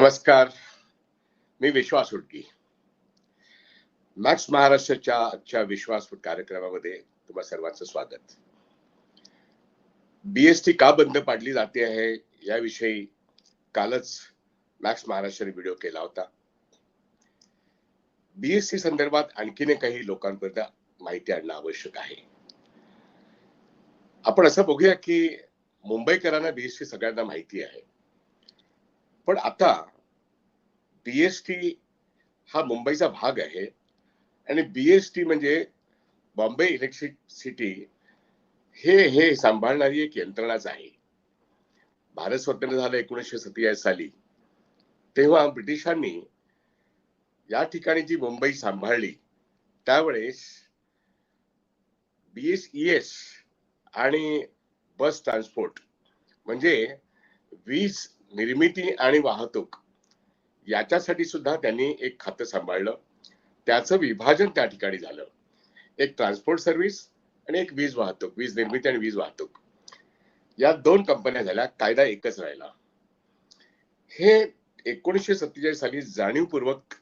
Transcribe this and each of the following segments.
नमस्कार. मी विश्वास उडकी मॅक्स महाराष्ट्राच्या आजच्या विश्वास कार्यक्रमामध्ये तुम्हा सर्वांचं स्वागत. बीएसटी का बंद पाडली जाते आहे याविषयी कालच मॅक्स महाराष्ट्राने व्हिडिओ केला होता. बीएसटी संदर्भात आणखीने काही लोकांपर्यंत माहिती आणणं आवश्यक आहे. आपण असं बघूया की मुंबईकरांना बीएसटी सगळ्यांना माहिती आहे. पण आता बीएसटी हा मुंबईचा भाग आहे. आणि बीएसटी म्हणजे बॉम्बे इलेक्ट्रिसिटी हे हे सांभाळणारी एक यंत्रणाच आहे. भारत स्वतंत्र झालं एकोणीसशे सत्तेचाळीस साली. तेव्हा ब्रिटिशांनी या ठिकाणी जी मुंबई सांभाळली त्यावेळेस बीएसईएस आणि बस ट्रान्सपोर्ट म्हणजे वीज निर्मिती आणि वाहतूक याच्यासाठी सुद्धा त्यांनी एक खातं सांभाळलं. त्याचं विभाजन त्या ठिकाणी झालं. एक ट्रान्सपोर्ट सर्व्हिस आणि एक वीज वाहतूक वीज निर्मिती आणि वीज वाहतूक. या दोन कंपन्या झाल्या कायदा एकच राहिला. हे एकोणीसशे सत्तेचाळीस साली जाणीवपूर्वक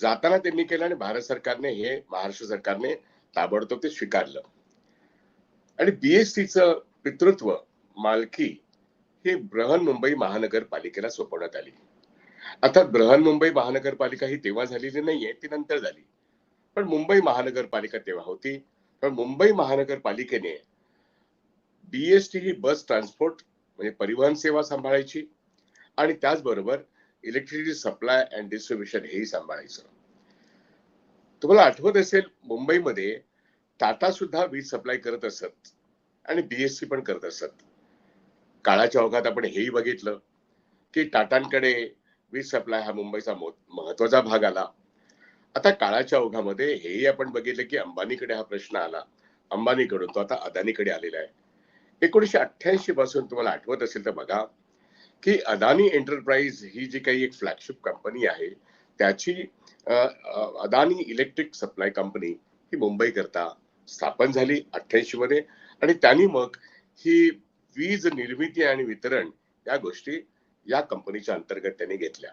जाताना त्यांनी केलं आणि भारत सरकारने हे महाराष्ट्र सरकारने ताबडतोब ते स्वीकारलं. आणि बीएससीचं पितृत्व मालकी हे बृहन मुंबई महानगरपालिकेला सोपवण्यात आली. अर्थात बृहन मुंबई महानगरपालिका ही तेव्हा झालेली नाहीये ती नंतर झाली. पण मुंबई महानगरपालिका तेव्हा होती. पण मुंबई महानगरपालिकेने बीएसटी ही बस ट्रान्सपोर्ट म्हणजे परिवहन सेवा सांभाळायची आणि त्याचबरोबर इलेक्ट्रिसिटी सप्लाय अँड डिस्ट्रीब्युशन हेही सांभाळायचं. तुम्हाला आठवत असेल मुंबईमध्ये टाटा सुद्धा वीज सप्लाय करत असत आणि बीएससी पण करत असत. काळाच्या ओघात आपण हेही बघितलं की टाटांकडे वीज सप्लाय हा मुंबईचा महत्त्वाचा भाग आला. आता काळाच्या ओघामध्ये हेही आपण बघितलं की अंबानीकडे हा प्रश्न आला. अंबानीकडून तो आता अदानीकडे आलेला आहे. एकोणीशे अठ्ठ्याऐंशी पासून तुम्हाला आठवत असेल तर बघा की अदानी एंटरप्राइज ही जी काही एक फ्लॅगशिप कंपनी आहे त्याची अदानी इलेक्ट्रिक सप्लाय कंपनी ही मुंबई करता स्थापन झाली अठ्ठ्याऐंशी मध्ये. आणि त्यांनी मग ही वीज निर्मिती आणि वितरण या गोष्टी या कंपनीच्या अंतर्गत त्यांनी घेतल्या.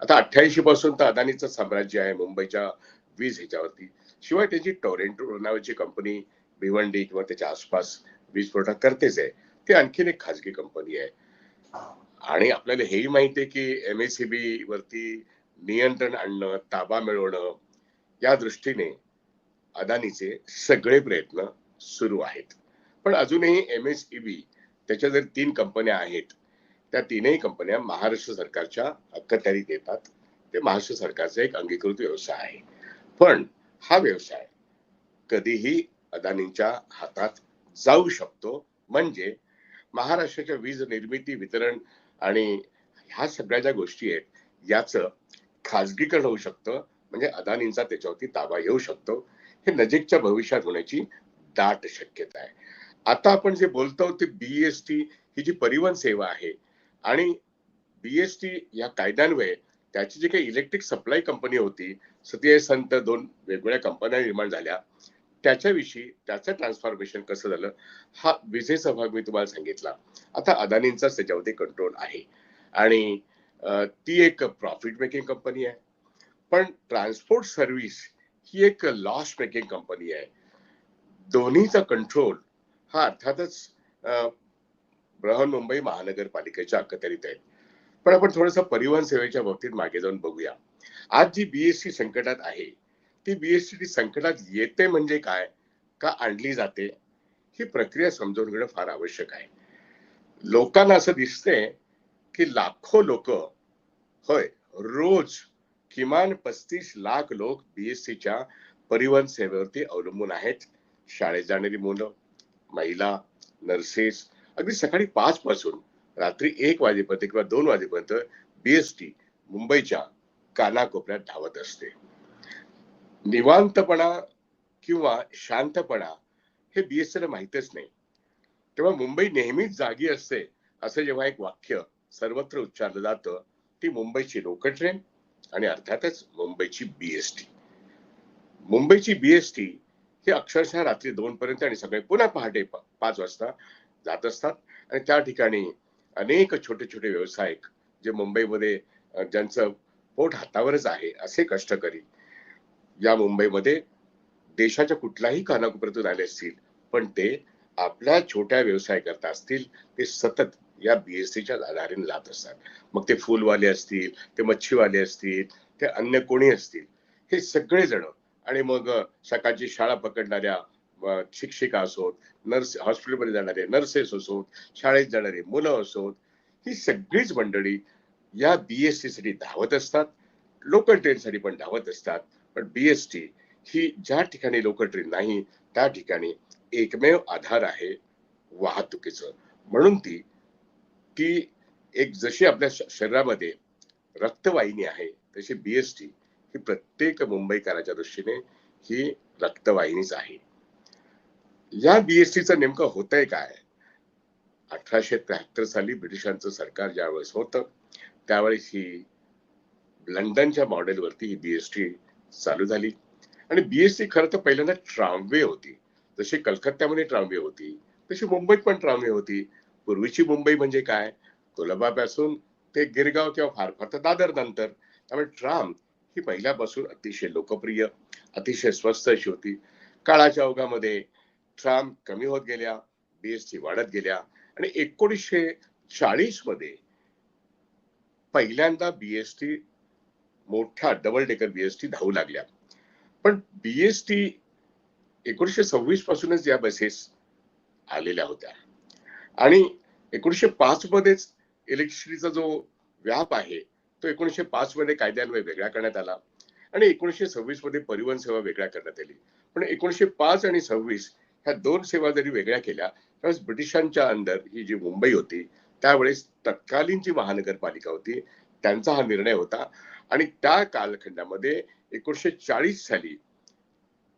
आता अठ्ठ्याऐंशी पासून तर अदानीचं साम्राज्य आहे मुंबईच्या वीज ह्याच्यावरती. शिवाय त्याची टोरेंटो नावाची कंपनी भिवंडी किंवा त्याच्या आसपास वीज पुरवठा करतेच आहे. ती आणखीन एक खाजगी कंपनी आहे. आणि आपल्याला हेही माहिती आहे की एमएससीबी वरती नियंत्रण आणणं ताबा मिळवणं या दृष्टीने अदानीचे सगळे प्रयत्न सुरू आहेत. पण अजूनही एम एस ई बी त्याच्या जर तीन कंपन्या आहेत त्या तीनही कंपन्या महाराष्ट्र सरकारच्या अखत्यारीत येतात ते महाराष्ट्र सरकारचा एक अंगीकृत व्यवसाय आहे. पण हा व्यवसाय कधीही अदानींच्या हातात जाऊ शकतो. म्हणजे महाराष्ट्राच्या वीज निर्मिती वितरण आणि ह्या सगळ्या ज्या गोष्टी आहेत याचं खाजगीकरण होऊ शकतं. म्हणजे अदानींचा त्याच्यावरती ताबा येऊ शकतो. हे नजीकच्या भविष्यात होण्याची दाट शक्यता आहे. आता आपण जे बोलतो ते बीएसटी ही जी परिवहन सेवा आहे आणि बीएसटी या कायद्यान्वये त्याची जी काही इलेक्ट्रिक सप्लाय कंपनी होती सतीय संत दोन वेगवेगळ्या कंपन्या निर्माण झाल्या त्याच्याविषयी त्याचं ट्रान्सफॉर्मेशन कसं झालं हा विजेचा भाग मी तुम्हाला सांगितला. आता अदानींचाच त्याच्यावरती कंट्रोल आहे. आणि ती एक प्रॉफिट मेकिंग कंपनी आहे. पण ट्रान्सपोर्ट सर्व्हिस ही एक लॉस मेकिंग कंपनी आहे. दोन्हीचा कंट्रोल हा अर्थातच बृहन मुंबई महानगरपालिकेच्या अखत्यारीत आहे. पण आपण थोडस परिवहन सेवेच्या बाबतीत मागे जाऊन बघूया. आज जी बीएसटी संकटात आहे ती बीएसटी संकटात येते म्हणजे काय का आणली जाते ही प्रक्रिया समजून घेणं फार आवश्यक आहे. लोकांना असं दिसतंय की लाखो लोक होय रोज किमान पस्तीस लाख लोक बीएससीच्या परिवहन सेवेवरती अवलंबून आहेत. शाळेत जाणारी मुलं महिला नर्सेस अगदी सकाळी पाच पासून रात्री एक वाजेपर्यंत किंवा दोन वाजेपर्यंत बीएसटी मुंबईच्या कानाकोपऱ्यात धावत असते. निवांतपणा किंवा शांतपणा हे बीएसटीला माहितच नाही. तेव्हा मुंबई नेहमीच जागी असते असं जेव्हा एक वाक्य सर्वत्र उच्चारलं जातं ती मुंबईची लोकल ट्रेन आणि अर्थातच मुंबईची बीएसटी मुंबईची बीएसटी हे अक्षरशः रात्री दोन पर्यंत आणि सगळे पुन्हा पहाटे पाच वाजता जात असतात. आणि त्या ठिकाणी अनेक छोटे छोटे व्यावसायिक जे मुंबईमध्ये ज्यांचं पोट हातावरच आहे असे कष्टकरी या मुंबईमध्ये देशाच्या कुठल्याही कानाकोपऱ्यातून आले असतील पण ते आपल्या छोट्या व्यवसाय करता असतील ते सतत या बीएससीच्या आधारे लात असतात. मग ते फुलवाले असतील ते मच्छीवाले असतील ते अन्य कोणी असतील हे सगळेजण आणि मग सकाळची शाळा पकडणाऱ्या शिक्षिका असोत नर्स हॉस्पिटलमध्ये जाणारे नर्सेस असोत शाळेत जाणारे मुलं असोत ही सगळीच मंडळी या बीएसटी साठी धावत असतात. लोकल ट्रेनसाठी पण धावत असतात. पण बीएसटी ही ज्या ठिकाणी लोकल ट्रेन नाही त्या ठिकाणी एकमेव आधार आहे वाहतुकीचं. म्हणून ती ती एक जशी आपल्या शरीरामध्ये रक्तवाहिनी आहे तशी बीएसटी ही प्रत्येक मुंबईकराच्या दृष्टीने ही रक्तवाहिनीच आहे. या बीएसटीचं नेमकं होतंय काय? अठराशे त्र्याहत्तर साली ब्रिटिशांचं सरकार ज्यावेळेस होतं त्यावेळेस ही लंडनच्या मॉडेलवरती ही बीएसटी चालू झाली. आणि बीएसटी खरं तर पहिल्यांदा ट्रामवे होती. जशी कलकत्त्यामध्ये ट्रामवे होती तशी मुंबईत पण ट्रामवे होती. पूर्वीची मुंबई म्हणजे काय? कोलंबापासून ते गिरगाव किंवा फार फार तर दादर नंतर. त्यामुळे ट्राम ही पहिल्यापासून अतिशय लोकप्रिय अतिशय स्वस्त अशी होती. काळाच्या ओघामध्ये ट्राम कमी होत गेल्या बीएसटी वाढत गेल्या आणि एकोणीसशे चाळीसमध्ये पहिल्यांदा बीएसटी मोठ्या डबल डेकर बीएसटी धावू लागल्या. पण बीएसटी एकोणीसशे सव्वीस पासूनच या बसेस आलेल्या होत्या. आणि एकोणीसशे पाच मध्येच इलेक्ट्रिसिटीचा जो व्याप आहे तो एकोणीसशे पाच मध्ये कायद्यान्वये वेगळा करण्यात आला. आणि एकोणीसशे सव्वीसमध्ये परिवहन सेवा वेगळ्या करण्यात आली. पण एकोणीसशे पाच आणि सव्वीस ह्या दोन सेवा जरी वेगळ्या केल्या त्यावेळेस ब्रिटिशांच्या अंडर ही जी मुंबई होती त्यावेळेस तत्कालीन जी महानगरपालिका होती त्यांचा हा निर्णय होता. आणि त्या कालखंडामध्ये एकोणीसशे चाळीस साली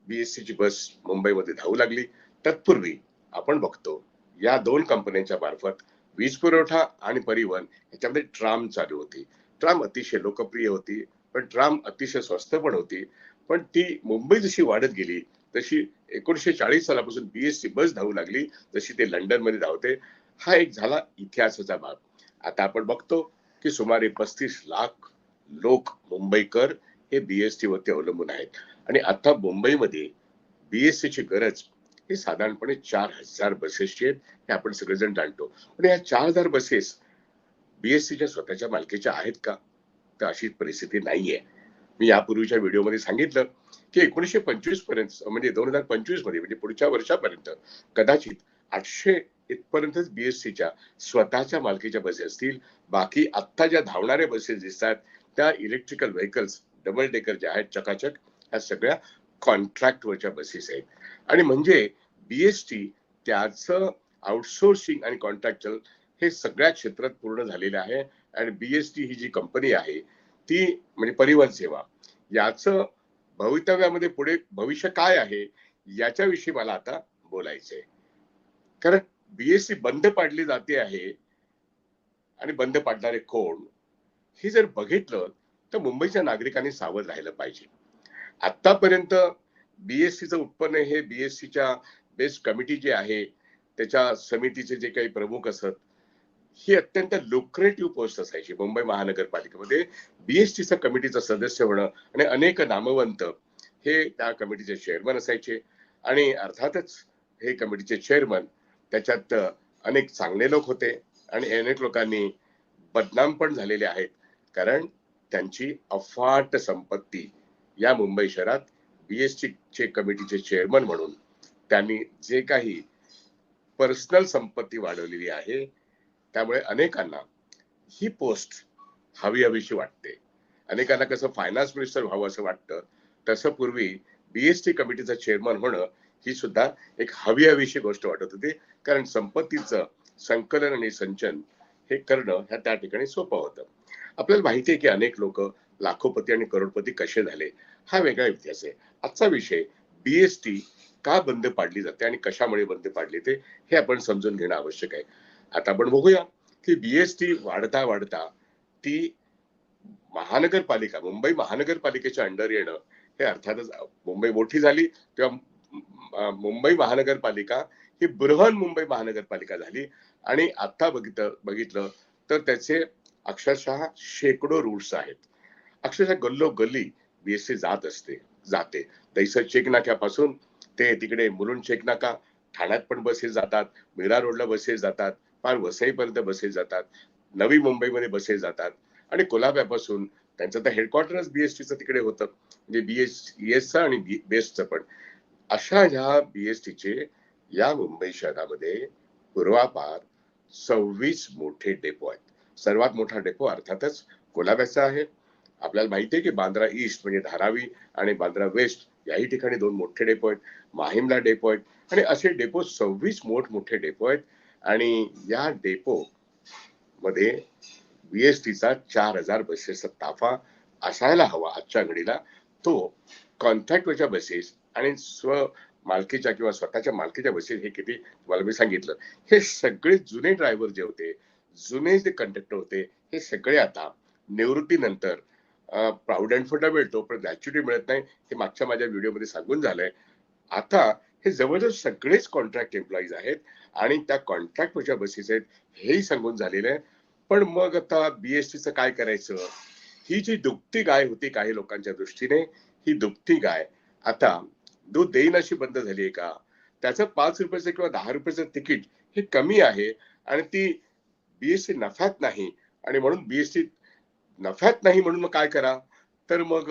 बीएससीची बस मुंबईमध्ये धावू लागली. तत्पूर्वी आपण बघतो या दोन कंपन्यांच्या मार्फत वीज पुरवठा आणि परिवहन ह्याच्यामध्ये ट्राम चालू होती. ट्राम अतिशय लोकप्रिय होती पण ट्राम अतिशय स्वस्त पण होती. पण ती मुंबई जशी वाढत गेली तशी एकोणीसशे चाळीस सालापासून बीएससी बस धावू लागली तशी ते लंडनमध्ये धावते हा एक झाला इतिहासाचा भाग. आता आपण बघतो की सुमारे पस्तीस लाख लोक मुंबईकर हे बीएसटी वरती अवलंबून आहेत. आणि आता मुंबईमध्ये BSC ची गरज ही साधारणपणे चार हजार बसेसची आहेत हे आपण सगळेजण जाणतो. पण या चार हजार बसेस बीएससीच्या स्वतःच्या मालकीच्या आहेत का? तर अशी परिस्थिती नाहीये. मी यापूर्वीच्या व्हिडिओमध्ये सांगितलं की एकोणीसशे पंचवीसपर्यंत म्हणजे दोन हजार पंचवीसमध्ये म्हणजे पुढच्या वर्षापर्यंत कदाचित आठशे इथपर्यंतच बीएससीच्या स्वतःच्या मालकीच्या बसेस असतील. बाकी आत्ता ज्या धावणाऱ्या बसेस दिसतात त्या इलेक्ट्रिकल व्हेकल्स डबल डेकर ज्या आहेत चकाचक ह्या सगळ्या कॉन्ट्रॅक्टवरच्या बसेस आहेत. आणि म्हणजे बीएसटी त्याचं आउटसोर्सिंग आणि कॉन्ट्रॅक्चुअल हे सगळ्या क्षेत्रात पूर्ण झालेलं आहे. आणि बीएसटी ही जी कंपनी आहे ती म्हणजे परिवहन सेवा. याचं भवितव्यामध्ये पुढे भविष्य काय आहे याच्याविषयी मला आता बोलायचंय. कारण बीएससी बंद पाडली जाते आहे आणि बंद पाडणारे कोण हे जर बघितलं तर मुंबईच्या नागरिकांनी सावध राहिलं पाहिजे. आतापर्यंत बीएससीचं उत्पन्न हे बीएससीच्या बेस्ट कमिटी जे आहे त्याच्या समितीचे जे काही प्रमुख असत ही अत्यंत लुक्रेटिव्ह पोस्ट असायची मुंबई महानगरपालिकेमध्ये. बीएसटीचा कमिटीचं सदस्य होणं आणि अनेक नामवंत हे त्या कमिटीचे चेअरमन असायचे. आणि अर्थातच हे कमिटीचे चेअरमन त्याच्यात अनेक चांगले लोक होते आणि अनेक लोकांनी बदनाम पण झालेले आहेत. कारण त्यांची अफाट संपत्ती या मुंबई शहरात बीएसटी चे कमिटीचे चेअरमन म्हणून त्यांनी जे काही पर्सनल संपत्ती वाढवलेली आहे त्यामुळे अनेकांना ही पोस्ट हवी हवीशी वाटते. अनेकांना कसं फायनान्स मिनिस्टर व्हावं असं वाटतं तसं पूर्वी बीएसटी कमिटीचं चेअरमन होणं ही सुद्धा एक हवी हवीशी गोष्ट वाटत होती. कारण संपत्तीचं संकलन आणि संचन हे करणं ह्या त्या ठिकाणी सोपं होतं. आपल्याला माहिती आहे की अनेक लोक लाखोपती आणि करोडपती कसे झाले हा वेगळा इतिहास आहे. आजचा विषय बीएसटी का बंद पाडली जाते आणि कशामुळे बंद पाडली ते हे आपण समजून घेणं आवश्यक आहे. आता आपण बघूया की बीएसटी वाढता वाढता ती महानगरपालिका मुंबई महानगरपालिकेच्या अंडर येणं हे अर्थातच मुंबई मोठी झाली तेव्हा मुंबई महानगरपालिका ही बृहन मुंबई महानगरपालिका झाली. आणि आता बघितलं बघितलं तर त्याचे अक्षरशः शेकडो रूट्स आहेत. अक्षरशः गल्लो गल्ली बीएसटी जात असते जाते. दैसर चेकनाक्यापासून ते तिकडे मुलुंड चेकनाका ठाण्यात पण बसेस जातात मीरा रोडला बसेस जातात. फार वसईपर्यंत बसेस जातात. नवी मुंबईमध्ये बसेस जातात. आणि कोल्हाप्यापासून त्यांचं तर हेडक्वार्टरच बीएसटीचं तिकडे होतं. म्हणजे बीएस ईएसचं आणि बेस्टचं पण. अशा ह्या बीएसटीचे या मुंबई शहरामध्ये पूर्वापार सव्वीस मोठे डेपो आहेत. सर्वात मोठा डेपो अर्थातच कोल्हाप्याचा आहे. आपल्याला माहिती आहे की बांद्रा ईस्ट म्हणजे धारावी आणि बांद्रा वेस्ट याही ठिकाणी दोन मोठे डेपो आहेत. माहीमला डेपो आहेत. आणि असे डेपो सव्वीस मोठमोठे डेपो आहेत. आणि या डेपो मध्ये बीएसटीचा चार हजार बसेसचा ताफा असायला हवा आजच्या घडीला. तो कॉन्ट्रॅक्टवरच्या बसेस आणि स्व मालकीच्या किंवा स्वतःच्या मालकीच्या बसेस हे किती? तुम्हाला मी सांगितलं. हे सगळे जुने ड्रायव्हर जे होते जुने जे कंडक्टर होते हे सगळे आता निवृत्तीनंतर प्राऊड फंडा मिळतो पण ग्रॅच्युटी मिळत नाही हे मागच्या माझ्या व्हिडिओमध्ये सांगून झालंय. आता हे जवळजवळ सगळेच कॉन्ट्रॅक्ट एम्प्लॉईज आहेत आणि त्या कॉन्ट्रॅक्टवरच्या बसेस आहेत हेही सांगून झालेलं आहे. पण मग आता बीएसटीचं काय करायचं? ही जी दुभती गाय होती काही लोकांच्या दृष्टीने ही दुभती गाय आता दूध देईन अशी बंद झाली आहे का? त्याचं पाच रुपयाचं किंवा दहा रुपयाचं तिकीट हे कमी आहे आणि ती बीएसटी नफ्यात नाही आणि म्हणून बीएसटी नफ्यात नाही म्हणून मग काय करा? तर मग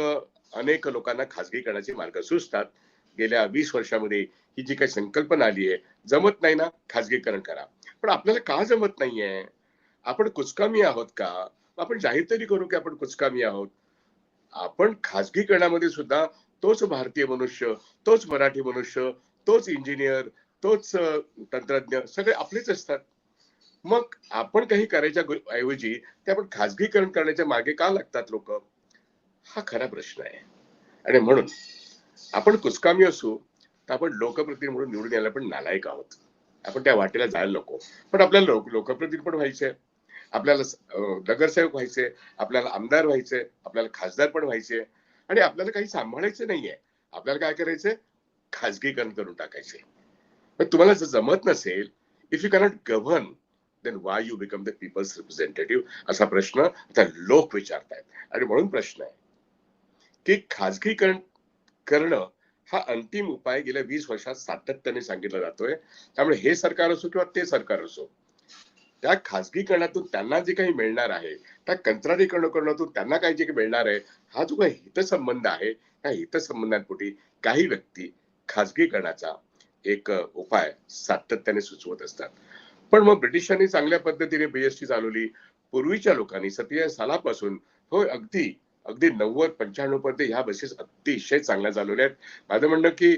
अनेक लोकांना खाजगीकरणाचे मार्ग सुचतात. गेल्या वीस वर्षामध्ये ही जी काही संकल्पना आली आहे जमत नाही ना खाजगीकरण करा. पण आपल्याला का जमत नाहीये? आपण कुचकामी आहोत का? आपण जाहीर तरी करू की आपण कुचकामी आहोत? आपण खासगीकरणामध्ये सुद्धा तोच भारतीय मनुष्य तोच मराठी मनुष्य तोच इंजिनियर तोच तंत्रज्ञ सगळे आपलेच असतात. मग आपण काही करायच्या ऐवजी ते आपण खासगीकरण करण्याच्या मागे का लागतात लोक? हा खरा प्रश्न आहे. आणि म्हणून आपण कुचकामी असू तर आपण लोकप्रतिनिधी म्हणून निवडून यायला पण नालायक आहोत. आपण त्या वाटेला जायला नको. पण आपल्याला लोक लोकप्रतिनिधी पण व्हायचंय आपल्याला नगरसेवक व्हायचे. आपल्याला आमदार व्हायचे. आपल्याला खासदार पण व्हायचे. आणि आपल्याला काही सांभाळायचं नाहीये. आपल्याला काय करायचंय? खाजगीकरण करून टाकायचे पण तुम्हाला जर जमत नसेल if you cannot govern then why you become the people's representative असा प्रश्न आता लोक विचारतायत. आणि म्हणून प्रश्न आहे की खाजगीकरण करणं हा अंतिम उपाय गेल्या वीस वर्षात सातत्याने सांगितला जातोय. त्यामुळे हे सरकार असो किंवा ते सरकार असो त्या खासगीकरणातून त्यांना जे काही मिळणार आहे त्या कंत्राटीकरणातून त्यांना काही जे काही मिळणार आहे हा जो काही हितसंबंध आहे त्या हितसंबंधांपोटी काही व्यक्ती खासगीकरणाचा एक उपाय सातत्याने सुचवत असतात. पण मग ब्रिटिशांनी चांगल्या पद्धतीने बीएसटी चालवली. पूर्वीच्या लोकांनी सत्तेचाळीस सालापासून हो अगदी अगदी नव्वद पंच्याण्णव पर्यंत ह्या बसेस अतिशय चांगल्या चालवल्या आहेत. माझं म्हणणं की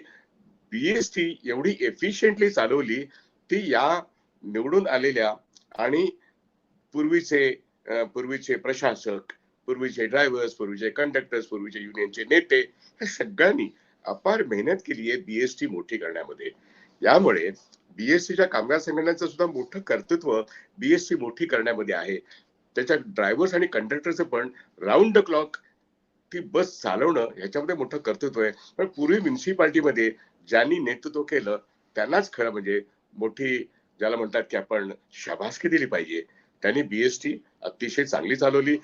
बीएसटी एवढी एफिशियंटली चालवली ती या निवडून आलेल्या आणि पूर्वीचे पूर्वीचे प्रशासक पूर्वीचे ड्रायव्हर्स पूर्वीचे कंडक्टर्स पूर्वीचे युनियनचे नेते ह्या सगळ्यांनी अपार मेहनत केली आहे बीएसटी मोठी करण्यामध्ये. यामुळे बीएसटीच्या कामगार संघटनांचं सुद्धा मोठं कर्तृत्व बीएसटी मोठी करण्यामध्ये आहे. त्याच्या ड्रायव्हर्स आणि कंडक्टरचं पण राऊंड द क्लॉक ती बस चालवणं ह्याच्यामध्ये मोठं कर्तृत्व आहे. पण पूर्वी म्युन्सिपाल्टीमध्ये ज्यांनी नेतृत्व केलं त्यांनाच खरं म्हणजे मोठी ज्याला म्हणतात की आपण शाबासकी दिली पाहिजे. त्यांनी बीएसटी अतिशय चांगली चालवली.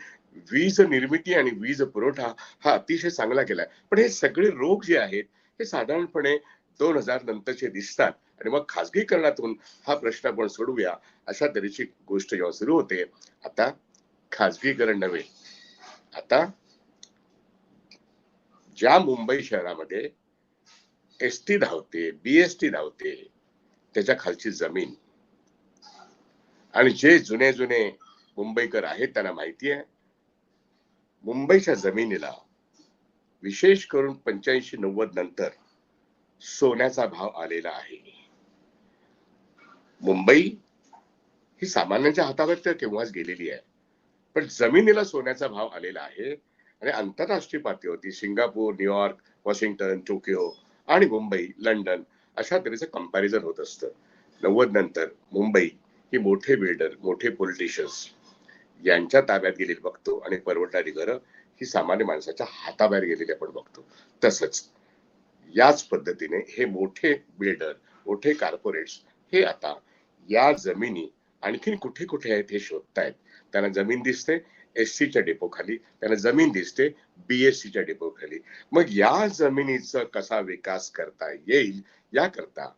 वीज निर्मिती आणि वीज पुरवठा हा अतिशय चांगला केलाय. पण हे सगळे रोग जे आहेत हे साधारणपणे दोन हजार नंतरचे दिसतात. आणि मग खासगीकरणातून हा प्रश्न आपण सोडूया अशा तऱ्हेची गोष्ट जेव्हा सुरू होते आता खासगीकरण नव्हे. आता ज्या मुंबई शहरामध्ये एस टी धावते बीएसटी धावते त्याच्या खालची जमीन. आणि जे जुने जुने मुंबईकर आहेत त्यांना माहिती आहे मुंबईच्या जमिनीला विशेष करून पंच्याऐंशी नव्वद नंतर सोन्याचा भाव आलेला आहे. मुंबई ही सामान्यांच्या हातावर तर केव्हाच गेलेली आहे. पण जमिनीला सोन्याचा भाव आलेला आहे आणि आंतरराष्ट्रीय पातळीवरती सिंगापूर न्यूयॉर्क वॉशिंग्टन टोकियो आणि मुंबई लंडन अशा तऱ्हेचं कंपॅरिझन होत असतं. नव्वद नंतर मुंबई ही मोठे बिल्डर मोठे पॉलिटिशियन्स यांच्या ताब्यात गेलेली बघतो आणि परवडणारी घरं ही सामान्य माणसाच्या हाताबाहेर गेलेली आपण बघतो. तसंच याच पद्धतीने हे मोठे बिल्डर मोठे कॉर्पोरेट्स हे आता या जमिनी आणखीन कुठे कुठे आहेत हे शोधतायत. त्यांना जमीन दिसते एस सीच्या डेपो खाली त्यांना जमीन दिसते बीएससीच्या डेपो खाली. मग या जमिनीचा कसा विकास करता येईल याकरता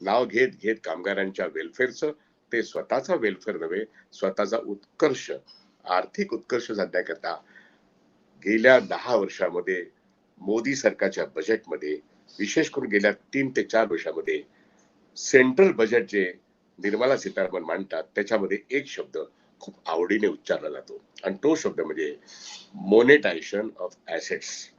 नाव घेत घेत कामगारांच्या वेलफेअरचं ते स्वतःचा वेलफेअर नव्हे स्वतःचा उत्कर्ष आर्थिक उत्कर्ष साधण्याकरता गेल्या दहा वर्षामध्ये मोदी सरकारच्या बजेटमध्ये विशेष करून गेल्या तीन ते चार वर्षामध्ये सेंट्रल बजेट जे निर्मला सीतारामन मांडतात. त्याच्यामध्ये एक शब्द खूप आवडीने उच्चारला जातो. आणि तो शब्द म्हणजे मोनेटायझेशन ऑफ ऍसेट्स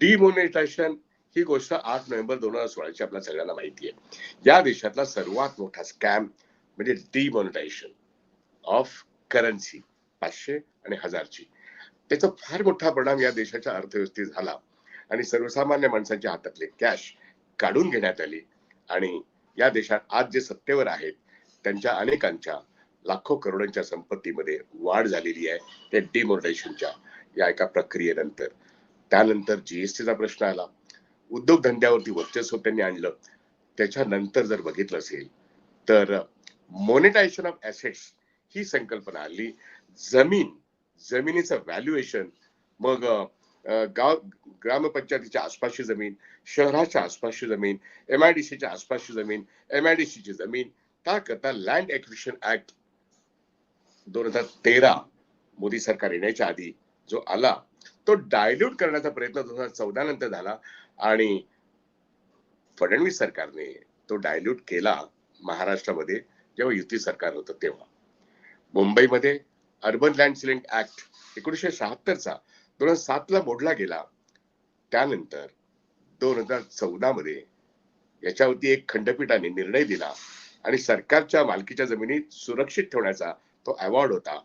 डिमोनेटायझेशन ही गोष्ट आठ नोव्हेंबर दोन हजार सोळाची आपल्या सगळ्यांना माहिती आहे. या देशातला सर्वात मोठा स्कॅम म्हणजे डिमॉनिटायझेशन ऑफ करन्सी पाचशे आणि हजारची. त्याचा फार मोठा परिणाम या देशाच्या अर्थव्यवस्थेत झाला. आणि सर्वसामान्य माणसांच्या हातातले कॅश काढून घेण्यात आली. आणि या देशात आज जे सत्तेवर आहेत त्यांच्या अनेकांच्या लाखो करोडांच्या संपत्तीमध्ये वाढ झालेली आहे त्या डिमोनिटायझेशनच्या या एका प्रक्रियेनंतर. त्यानंतर जीएसटीचा प्रश्न आला. उद्योगधंद्यावरती वर्चस्व त्यांनी आणलं. त्याच्यानंतर जर बघितलं असेल तर मॉनिटायझेशन ऑफ ऍसेट्स ही संकल्पना आली जमीन जमिनीचं व्हॅल्युएशन मग गाव ग्रामपंचायतीच्या आसपासची जमीन शहराच्या आसपासची जमीन एम आय डी सीच्या आसपासची जमीन एम आय डी सीची जमीन त्याकरता लँड एक्विशन ऍक्ट दोन हजार तेरा मोदी सरकार येण्याच्या आधी जो आला तो डायल्यूट करण्याचा प्रयत्न दोन हजार चौदा नंतर झाला आणि फडणवीस सरकारने तो डायल्यूट केला महाराष्ट्रामध्ये जेव्हा युती सरकार होतं तेव्हा. मुंबईमध्ये अर्बन लँड सिलिंग ऍक्ट एकोणीसशे शहात्तरचा दोन हजार सातला मोडला गेला. त्यानंतर दोन हजार चौदा मध्ये याच्यावरती एक खंडपीठाने निर्णय दिला आणि सरकारच्या मालकीच्या जमिनी सुरक्षित ठेवण्याचा तो अवॉर्ड होता.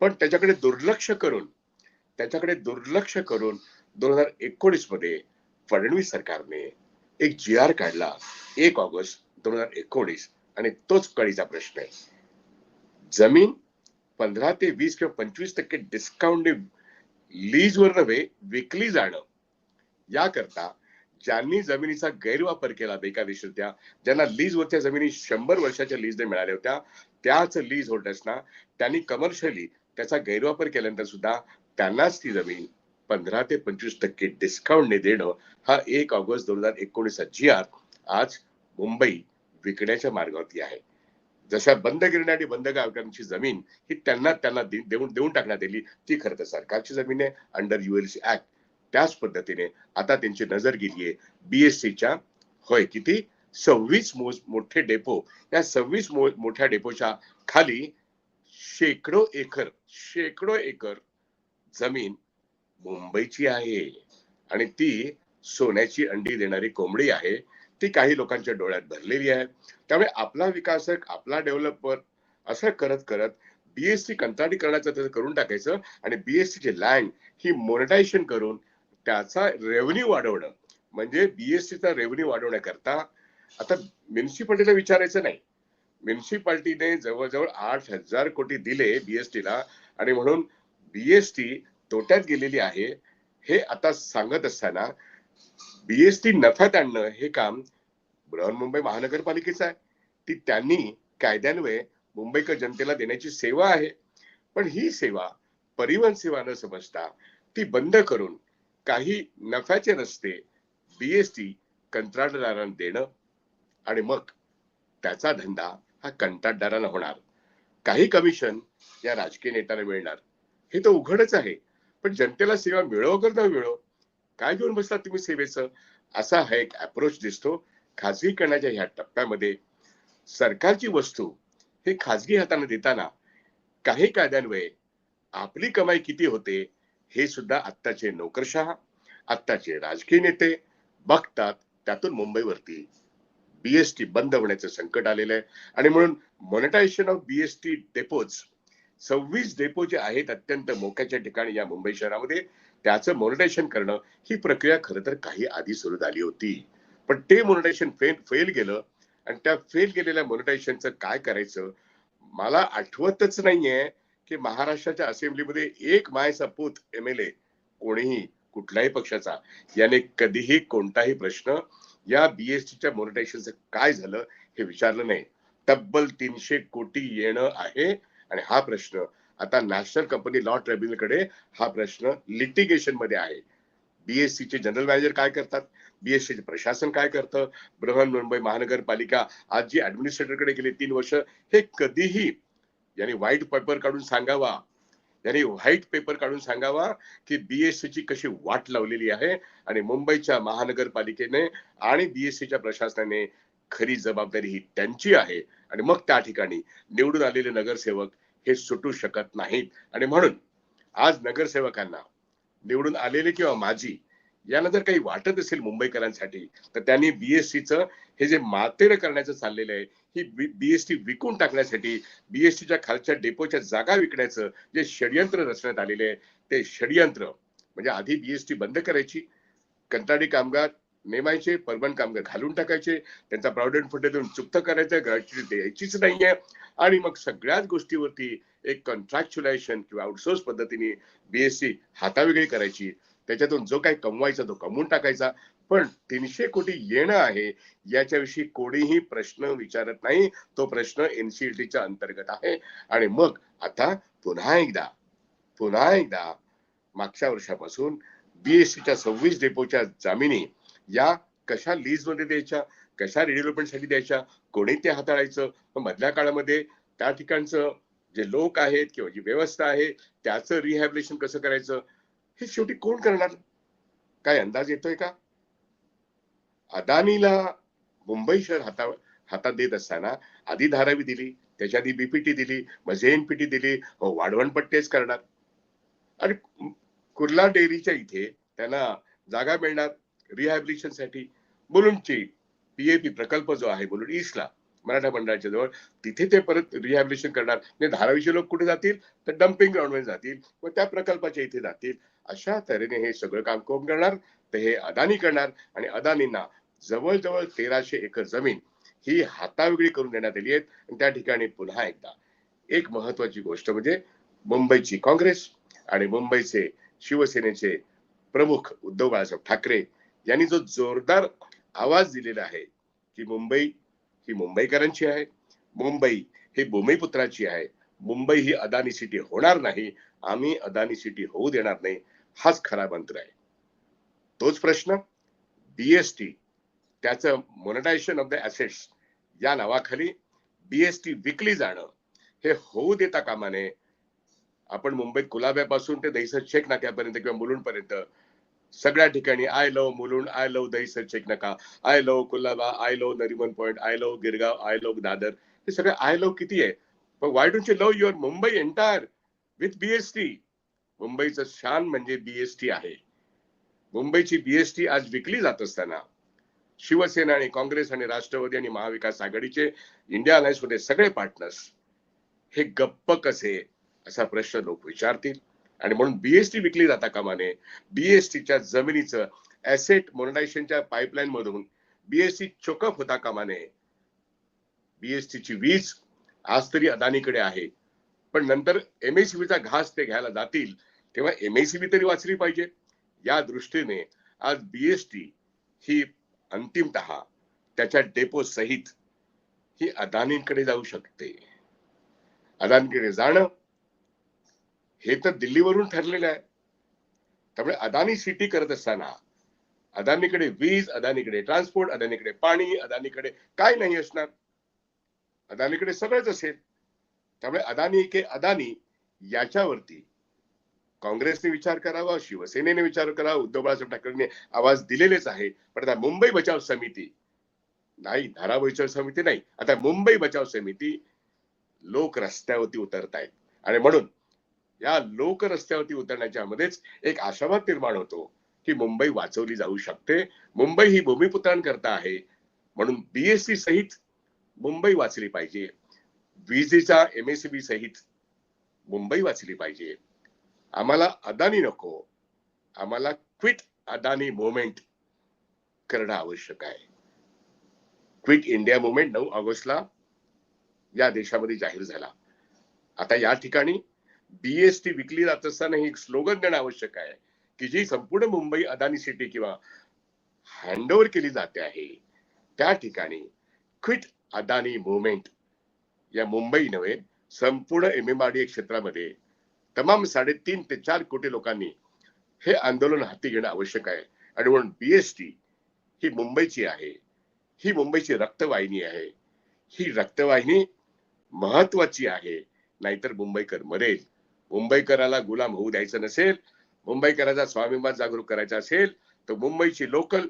पण त्याच्याकडे दुर्लक्ष करून त्याच्याकडे दुर्लक्ष करून दोन हजार एकोणीसमध्ये फडणवीस सरकारने एक जी आर काढला. एक ऑगस्ट दोन हजार एकोणीस आणि तोच कळीचा प्रश्न आहे. जमीन पंधरा ते वीस किंवा पंचवीस टक्के डिस्काउंट लीजवर नव्हे विकली जाणं. याकरता ज्यांनी जमिनीचा गैरवापर केला बेकायदेशीरत्या ज्यांना लीजवरच्या जमिनी शंभर वर्षाच्या लीजने मिळाल्या होत्या त्याच लीज होल्डर्सना त्यांनी कमर्शियली त्याचा गैरवापर केल्यानंतर सुद्धा त्यांनाच ती जमीन पंधरा ते पंचवीस टक्के डिस्काउंटने देणं हा एक ऑगस्ट दोन हजार एकोणीसचा जी आर आज मुंबई विकण्याच्या मार्गावरती आहे. जशा बंद गिरण्या आणि बंद गावकऱ्यांची जमीन ही त्यांना त्यांना देऊन देऊन टाकण्यात आली ती खरं तर सरकारची जमीन आहे अंडर युएलसी ऍक्ट त्याच पद्धतीने आता त्यांची नजर गेली आहे बीएससीच्या होय किती? सव्वीस मोठे डेपो. या सव्वीस मोठ्या डेपोच्या खाली शेकडो एकर शेकडो एकर जमीन मुंबईची आहे. आणि ती सोन्याची अंडी देणारी कोंबडी आहे. ती काही लोकांच्या डोळ्यात भरलेली आहे. त्यामुळे आपला विकासक आपला डेव्हलपर असं करत करत बीएससी कंत्राटीकरणाचं त्याचं करून टाकायचं आणि बीएससी ची लँड ही मोनिटायझेशन करून त्याचा रेव्हन्यू वाढवणं. म्हणजे बीएससीचा रेव्हन्यू वाढवण्याकरता आता म्युन्सिपाल्टीला विचारायचं नाही. म्युन्सिपाल्टीने जवळजवळ आठ हजार कोटी दिले बीएसटीला आणि म्हणून बीएसटी तोट्यात गेलेली आहे. हे आता सांगत असताना बीएसटी नफ्यात आणणं हे काम बृहन्मुंबई महानगरपालिकेचं आहे. ती त्यांनी कायद्यान्वये मुंबईकर जनतेला देण्याची सेवा आहे. पण ही सेवा परिवहन सेवा न समजता ती बंद करून काही नफ्याचे रस्ते बीएसटी कंत्राटदारांना देणं आणि मग त्याचा धंदा हा कंत्राटदारांना होणार. काही कमिशन या राजकीय नेत्यांना मिळणार. हे तर उघडच आहे. पण जनतेला सेवा मिळो करता न मिळो काय घेऊन बसता तुम्ही सेवेचं? असा हा एक अप्रोच दिसतो खाजगीकरणाच्या ह्या टप्प्यामध्ये. सरकारची वस्तू हे खाजगी हाताने देताना काही कायद्यान्वये आपली कमाई किती होते हे सुद्धा आत्ताचे नोकरशहा आत्ताचे राजकीय नेते बघतात. त्यातून मुंबईवरती बीएसटी बंद होण्याचं संकट आलेलं आहे आणि म्हणून मॉनिटायझेशन ऑफ बीएसटी डेपोज सव्वीस डेपो जे आहेत अत्यंत मोक्याच्या ठिकाणी या मुंबई शहरामध्ये त्याचं मॉनिटायझेशन करणं ही प्रक्रिया खरं तर काही आधी सुरू झाली होती. पण ते मॉनिटायझेशन फेल फेल गेलं आणि त्या फेल गेलेल्या मॉनिटायझेशनचं काय करायचं? मला आठवतच नाहीये की महाराष्ट्राच्या असेंब्लीमध्ये एक मायचा पूत एम एल ए कोणीही कुठल्याही पक्षाचा याने कधीही कोणताही प्रश्न या बीएसटीच्या मॉनिटायझेशनचं काय झालं हे विचारलं नाही. तब्बल तीनशे कोटी येणं आहे आणि हा प्रश्न आता नॅशनल कंपनी लॉ ट्रिब्युनलकडे हा प्रश्न लिटिगेशनमध्ये आहे. बीएससी चे जनरल मॅनेजर काय करतात? बीएससी चे प्रशासन काय करतं? बृहन मुंबई महानगरपालिका आज जी ऍडमिनिस्ट्रेटरकडे गेले तीन वर्ष हे कधीही यांनी व्हाईट पेपर काढून सांगावा. यांनी व्हाईट पेपर काढून सांगावा की बीएससी ची कशी वाट लावलेली आहे आणि मुंबईच्या महानगरपालिकेने आणि बीएससीच्या प्रशासनाने खरी जबाबदारी ही त्यांची आहे. आणि मग त्या ठिकाणी निवडून आलेले नगरसेवक हे सुटू शकत नाहीत. आणि म्हणून आज नगरसेवकांना निवडून आलेले किंवा माझी यांना जर काही वाटत असेल मुंबईकरांसाठी तर त्यांनी बीएससीचं हे जे मातेर करण्याचं चाललेलं आहे ही बीएसटी विकून टाकण्यासाठी बीएसटीच्या खालच्या डेपोच्या जागा विकण्याचं जे षडयंत्र रचण्यात आलेले आहे ते षडयंत्र म्हणजे आधी बीएसटी बंद करायची कंत्राटी कामगार नेमायचे परमनंट कामगार घालून टाकायचे त्यांचा प्रॉव्हिडंट फंड देऊन चुकतं करायचं ग्रॅच्युटी द्यायचीच नाहीये. आणि मग सगळ्याच गोष्टीवरती एक कॉन्ट्रॅक्च्युलायझेशन किंवा आउटसोर्स पद्धतीने बीएससी हातावेगळी करायची. त्याच्यातून जो काही कमवायचा तो कमवून टाकायचा. पण तीनशे कोटी येणं आहे याच्याविषयी कोणीही प्रश्न विचारत नाही. तो प्रश्न एनसीईटीच्या अंतर्गत आहे. आणि मग आता पुन्हा एकदा पुन्हा एकदा मागच्या वर्षापासून बीएससीच्या सव्वीस डेपोच्या जामिनी या कशा लीजमध्ये द्यायच्या कशा रिडेव्हलपमेंटसाठी द्यायच्या कोणी ते हाताळायचं? मधल्या काळामध्ये त्या ठिकाणचं जे लोक आहेत किंवा जी व्यवस्था आहे त्याचं रिहॅबिलेशन कसं करायचं? हे शेवटी कोण करणार? काय अंदाज येतोय का? अदानीला मुंबई शहर हाता हातात देत असताना आधी धारावी दिली त्याच्या आधी बीपीटी दिली मग जेएनपीटी दिली हो करणार. आणि कुर्ला डेअरीच्या इथे त्यांना जागा मिळणार. रिहॅबिलिटेशनसाठी मुलुंडची पीएपी प्रकल्प जो आहे मुलुंड ईस्टला मराठा मंडळाच्या जवळ तिथे ते परत रिहॅबिलिटेशन करणार. म्हणजे धारावीचे लोक कुठे जातील? तर डम्पिंग ग्राउंडवर जातील. व त्या प्रकल्पाच्या इथे जातील. अशा तऱ्हेने हे सगळं काम कोण करणार? तर हे अदानी करणार. आणि अदानींना जवळजवळ तेराशे एकर जमीन ही हातावेगळी करून देण्यात आली आहेत. आणि त्या ठिकाणी पुन्हा एकदा एक महत्वाची गोष्ट म्हणजे मुंबईची काँग्रेस आणि मुंबईचे शिवसेनेचे प्रमुख उद्धव बाळासाहेब ठाकरे यांनी जो जोरदार आवाज दिलेला आहे की मुंबई ही मुंबईकरांची आहे मुंबई ही भूमिपुत्राची आहे मुंबई ही अदानी सिटी होणार नाही आम्ही अदानी सिटी होऊ देणार नाही हाच खरा मंत्र आहे. तोच प्रश्न बीएसटी त्याचं मोनिटायझेशन ऑफ द असेट्स या नावाखाली बीएसटी विकली जाणं हे होऊ देता कामाने आपण मुंबईत कुलाब्यापासून ते दहिसर चेक नाक्यापर्यंत किंवा मुलुंडपर्यंत सगळ्या ठिकाणी I love Mulund I love Dahisar Checknaka I love Colaba I love Nariman point I love Girgaon I love Dadar. हे सगळे आय लव किती आहे? पण why don't you love your Mumbai entire with BEST मुंबईचं शान म्हणजे BST आहे. मुंबईची बीएसटी आज विकली जात असताना शिवसेना आणि काँग्रेस आणि राष्ट्रवादी आणि महाविकास आघाडीचे इंडिया अलायन्समध्ये सगळे पार्टनर्स हे गप्प कसे? असा प्रश्न लोक विचारतील. आणि म्हणून बीएसटी विकली जाता कामाने. बीएसटीच्या जमिनीचं ऍसेट मोनिटायझेशनच्या पाईपलाईन मधून बीएसटी चोकअप होता कामाने. बीएसटीची वीज आज तरी अदानीकडे आहे. पण नंतर एमएससीबीचा घास ते घ्यायला जातील तेव्हा एमएससीबी तरी वाचली पाहिजे. या दृष्टीने आज बीएसटी ही अंतिमत त्याच्या डेपो सहित ही अदानींकडे जाऊ शकते. अदानीकडे जाणं हे तर दिल्लीवरून ठरलेलं आहे. त्यामुळे अदानी सिटी करत असताना अदानीकडे वीज अदानीकडे ट्रान्सपोर्ट अदानीकडे पाणी अदानीकडे काय नाही असणार. अदानीकडे सगळंच असेल. त्यामुळे अदानी के अदानी याच्यावरती काँग्रेसने विचार करावा शिवसेनेने विचार करावा उद्धव बाळासाहेब ठाकरेंनी आवाज दिलेलेच आहे. पण आता मुंबई बचाव समिती नाही धारा बचाव समिती नाही. आता मुंबई बचाव समिती लोक रस्त्यावरती उतरतायत. आणि म्हणून या लोक रस्त्यावरती उतरण्याच्या मध्येच एक आशावाद निर्माण होतो की मुंबई वाचवली जाऊ शकते. मुंबई ही भूमिपुत्रांकरता आहे. म्हणून बीएससी सहित मुंबई वाचली पाहिजे. विजेचा एमएसबी सहित मुंबई वाचली पाहिजे. आम्हाला अदानी नको. आम्हाला क्विट अदानी मुवमेंट करणं आवश्यक आहे. क्विट इंडिया मुवमेंट नऊ ऑगस्टला या देशामध्ये जाहीर झाला. आता या ठिकाणी बीएसटी विकली जात असताना ही स्लोगन देणं आवश्यक आहे की जी संपूर्ण मुंबई अदानी सिटी किंवा हँडओव्हर केली जाते आहे. त्या ठिकाणी क्विट अदानी मुवमेंट या मुंबई नव्हे संपूर्ण एम एम आर डी क्षेत्रामध्ये तमाम साडेतीन ते चार कोटी लोकांनी हे आंदोलन हाती घेणं आवश्यक आहे. आणि म्हणून बीएसटी ही मुंबईची आहे ही मुंबईची रक्तवाहिनी आहे. ही रक्तवाहिनी महत्वाची आहे नाहीतर मुंबईकर मरेल. मुंबईकराला गुलाम होऊ द्यायचं नसेल मुंबईकराचा स्वाभिमान जागरूक करायचा असेल तर मुंबईची लोकल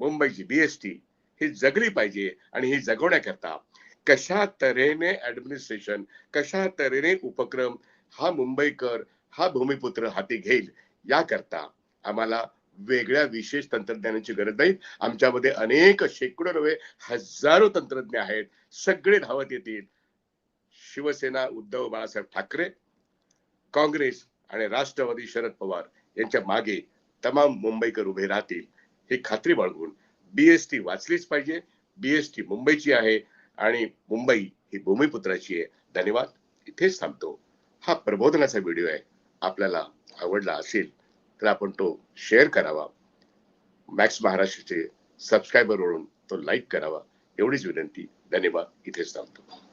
मुंबईची बीएसटी ही जगली पाहिजे आणि ही जगवण्याकरता कशा तऱ्हेने ऍडमिनिस्ट्रेशन कशा तऱ्हेने उपक्रम हा मुंबईकर हा भूमिपुत्र हाती घेईल याकरता आम्हाला वेगळ्या विशेष तंत्रज्ञानाची गरज नाही. आमच्यामध्ये अनेक शेकडो नव्हे हजारो तंत्रज्ञ आहेत. सगळे धावत येतील. शिवसेना उद्धव बाळासाहेब ठाकरे काँग्रेस आणि राष्ट्रवादी शरद पवार यांच्या मागे तमाम मुंबईकर उभे राहतील ही खात्री बाळगून बीएसटी वाचलीच पाहिजे. बीएसटी मुंबईची आहे आणि मुंबई ही भूमिपुत्राची आहे. धन्यवाद. इथेच थांबतो. हा प्रबोधनाचा व्हिडिओ आहे. आपल्याला आवडला असेल तर आपण तो शेअर करावा. मॅक्स महाराष्ट्राचे सबस्क्रायबर म्हणून तो लाईक करावा. एवढीच विनंती. धन्यवाद. इथेच थांबतो.